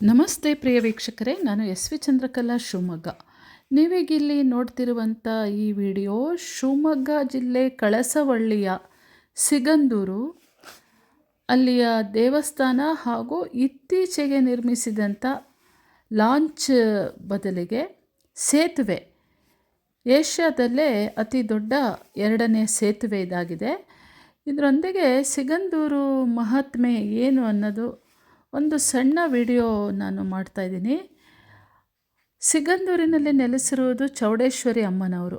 ನಮಸ್ತೆ ಪ್ರಿಯ ವೀಕ್ಷಕರೇ, ನಾನು ಎಸ್ ವಿ ಚಂದ್ರಕಲಾ ಶಿವಮೊಗ್ಗ. ನೀವೀಗಿಲ್ಲಿ ನೋಡ್ತಿರುವಂಥ ಈ ವಿಡಿಯೋ ಶಿವಮೊಗ್ಗ ಜಿಲ್ಲೆ ಕಳಸವಳ್ಳಿಯ ಸಿಗಂದೂರು, ಅಲ್ಲಿಯ ದೇವಸ್ಥಾನ ಹಾಗೂ ಇತ್ತೀಚೆಗೆ ನಿರ್ಮಿಸಿದಂಥ ಲಾಂಚ್ ಬದಲಿಗೆ ಸೇತುವೆ. ಏಷ್ಯಾದಲ್ಲೇ ಅತಿ ದೊಡ್ಡ ಎರಡನೇ ಸೇತುವೆ ಇದಾಗಿದೆ. ಇದರೊಂದಿಗೆ ಸಿಗಂದೂರು ಮಹಾತ್ಮೆ ಏನು ಅನ್ನೋದು ಒಂದು ಸಣ್ಣ ವಿಡಿಯೋ ನಾನು ಮಾಡ್ತಾಯಿದ್ದೀನಿ ಸಿಗಂದೂರಿನಲ್ಲಿ ನೆಲೆಸಿರುವುದು ಚೌಡೇಶ್ವರಿ ಅಮ್ಮನವರು.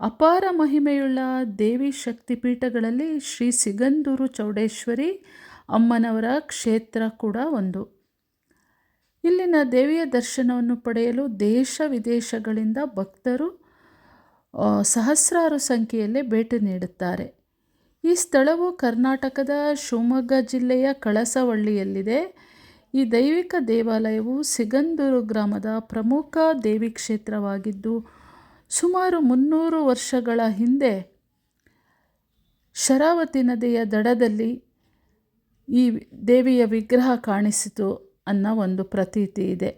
ಅಪಾರ ಮಹಿಮೆಯುಳ್ಳ ದೇವಿ ಶಕ್ತಿ ಪೀಠಗಳಲ್ಲಿ ಶ್ರೀ ಸಿಗಂದೂರು ಚೌಡೇಶ್ವರಿ ಅಮ್ಮನವರ ಕ್ಷೇತ್ರ ಕೂಡ ಒಂದು. ಇಲ್ಲಿನ ದೇವಿಯ ದರ್ಶನವನ್ನು ಪಡೆಯಲು ದೇಶ ವಿದೇಶಗಳಿಂದ ಭಕ್ತರು ಸಹಸ್ರಾರು ಸಂಖ್ಯೆಯಲ್ಲಿ ಭೇಟಿ ನೀಡುತ್ತಾರೆ. ಈ ಸ್ಥಳವು ಕರ್ನಾಟಕದ ಶಿವಮೊಗ್ಗ ಜಿಲ್ಲೆಯ ಕಳಸವಳ್ಳಿಯಲ್ಲಿದೆ. ಈ ದೈವಿಕ ದೇವಾಲಯವು ಸಿಗಂದೂರು ಗ್ರಾಮದ ಪ್ರಮುಖ ದೇವಿ ಕ್ಷೇತ್ರವಾಗಿದ್ದು, ಸುಮಾರು ಮುನ್ನೂರು ವರ್ಷಗಳ ಹಿಂದೆ ಶರಾವತಿ ನದಿಯ ದಡದಲ್ಲಿ ಈ ದೇವಿಯ ವಿಗ್ರಹ ಕಾಣಿಸಿತು ಅನ್ನೋ ಒಂದು ಪ್ರತೀತಿ ಇದೆ.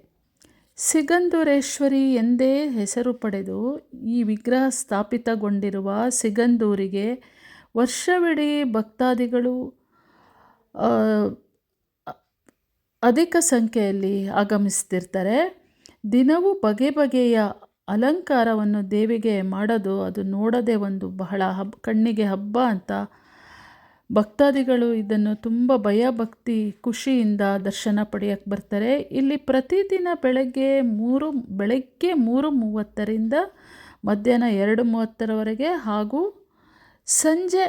ಸಿಗಂದೂರೇಶ್ವರಿ ಎಂದೇ ಹೆಸರು ಪಡೆದು ಈ ವಿಗ್ರಹ ಸ್ಥಾಪಿತಗೊಂಡಿರುವ ಸಿಗಂದೂರಿಗೆ ವರ್ಷವಿಡೀ ಭಕ್ತಾದಿಗಳು ಅಧಿಕ ಸಂಖ್ಯೆಯಲ್ಲಿ ಆಗಮಿಸ್ತಿರ್ತಾರೆ. ದಿನವೂ ಬಗೆ ಬಗೆಯ ಅಲಂಕಾರವನ್ನು ದೇವಿಗೆ ಮಾಡೋದು ಅದು ನೋಡೋದೇ ಒಂದು ಬಹಳ ಹಬ್, ಕಣ್ಣಿಗೆ ಹಬ್ಬ ಅಂತ ಭಕ್ತಾದಿಗಳು ಇದನ್ನು ತುಂಬ ಭಯ ಭಕ್ತಿ ಖುಷಿಯಿಂದ ದರ್ಶನ ಪಡೆಯಕ್ಕೆ ಬರ್ತಾರೆ. ಇಲ್ಲಿ ಪ್ರತಿದಿನ ಬೆಳಗ್ಗೆ ಮೂರು ಬೆಳಗ್ಗೆ ಮೂರು ಮೂವತ್ತರಿಂದ ಮಧ್ಯಾಹ್ನ ಎರಡು ಮೂವತ್ತರವರೆಗೆ ಹಾಗೂ ಸಂಜೆ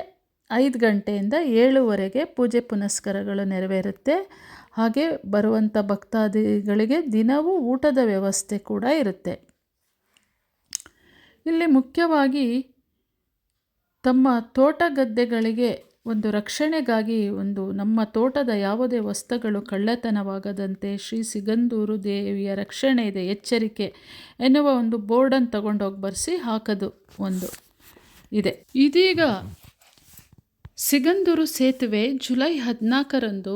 ಐದು ಗಂಟೆಯಿಂದ ಏಳುವರೆಗೆ ಪೂಜೆ ಪುನಸ್ಕಾರಗಳು ನೆರವೇರುತ್ತೆ. ಹಾಗೆ ಬರುವಂಥ ಭಕ್ತಾದಿಗಳಿಗೆ ದಿನವೂ ಊಟದ ವ್ಯವಸ್ಥೆ ಕೂಡ ಇರುತ್ತೆ. ಇಲ್ಲಿ ಮುಖ್ಯವಾಗಿ ತಮ್ಮ ತೋಟ ಗದ್ದೆಗಳಿಗೆ ಒಂದು ರಕ್ಷಣೆಗಾಗಿ ಒಂದು ನಮ್ಮ ತೋಟದ ಯಾವುದೇ ವಸ್ತುಗಳು ಕಳ್ಳತನವಾಗದಂತೆ ಶ್ರೀ ಸಿಗಂದೂರು ದೇವಿಯ ರಕ್ಷಣೆ ಇದೆ, ಎಚ್ಚರಿಕೆ ಎನ್ನುವ ಒಂದು ಬೋರ್ಡನ್ನು ತಗೊಂಡೋಗಿ ಬರೆಸಿ ಹಾಕೋದು ಒಂದು. ಇದೆ. ಇದೀಗ ಸಿಗಂದೂರು ಸೇತುವೆ ಜುಲೈ ಹದಿನಾಲ್ಕರಂದು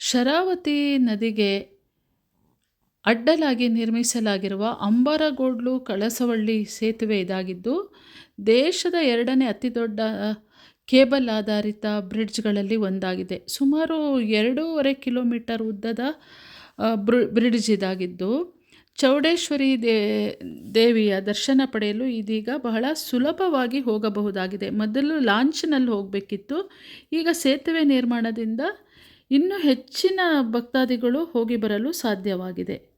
ಶರಾವತಿ ನದಿಗೆ ಅಡ್ಡಲಾಗಿ ನಿರ್ಮಿಸಲಾಗಿರುವ ಅಂಬಾರಗೋಡ್ಲು ಕಳಸವಳ್ಳಿ ಸೇತುವೆ ಇದಾಗಿದ್ದು, ದೇಶದ ಎರಡನೇ ಅತಿ ದೊಡ್ಡ ಕೇಬಲ್ ಆಧಾರಿತ ಬ್ರಿಡ್ಜ್ಗಳಲ್ಲಿ ಒಂದಾಗಿದೆ. ಸುಮಾರು ಎರಡೂವರೆ ಕಿಲೋಮೀಟರ್ ಉದ್ದದ ಬ್ರಿಡ್ಜ್ ಇದಾಗಿದ್ದು ಚೌಡೇಶ್ವರಿ ದೇ, ದೇವಿಯ ದರ್ಶನ ಪಡೆಯಲು ಇದೀಗ ಬಹಳ ಸುಲಭವಾಗಿ ಹೋಗಬಹುದಾಗಿದೆ. ಮೊದಲು ಲಾಂಚ್ನಲ್ಲಿ ಹೋಗಬೇಕಿತ್ತು. ಈಗ ಸೇತುವೆ ನಿರ್ಮಾಣದಿಂದ ಇನ್ನೂ ಹೆಚ್ಚಿನ ಭಕ್ತಾದಿಗಳು ಹೋಗಿ ಬರಲು ಸಾಧ್ಯವಾಗಿದೆ.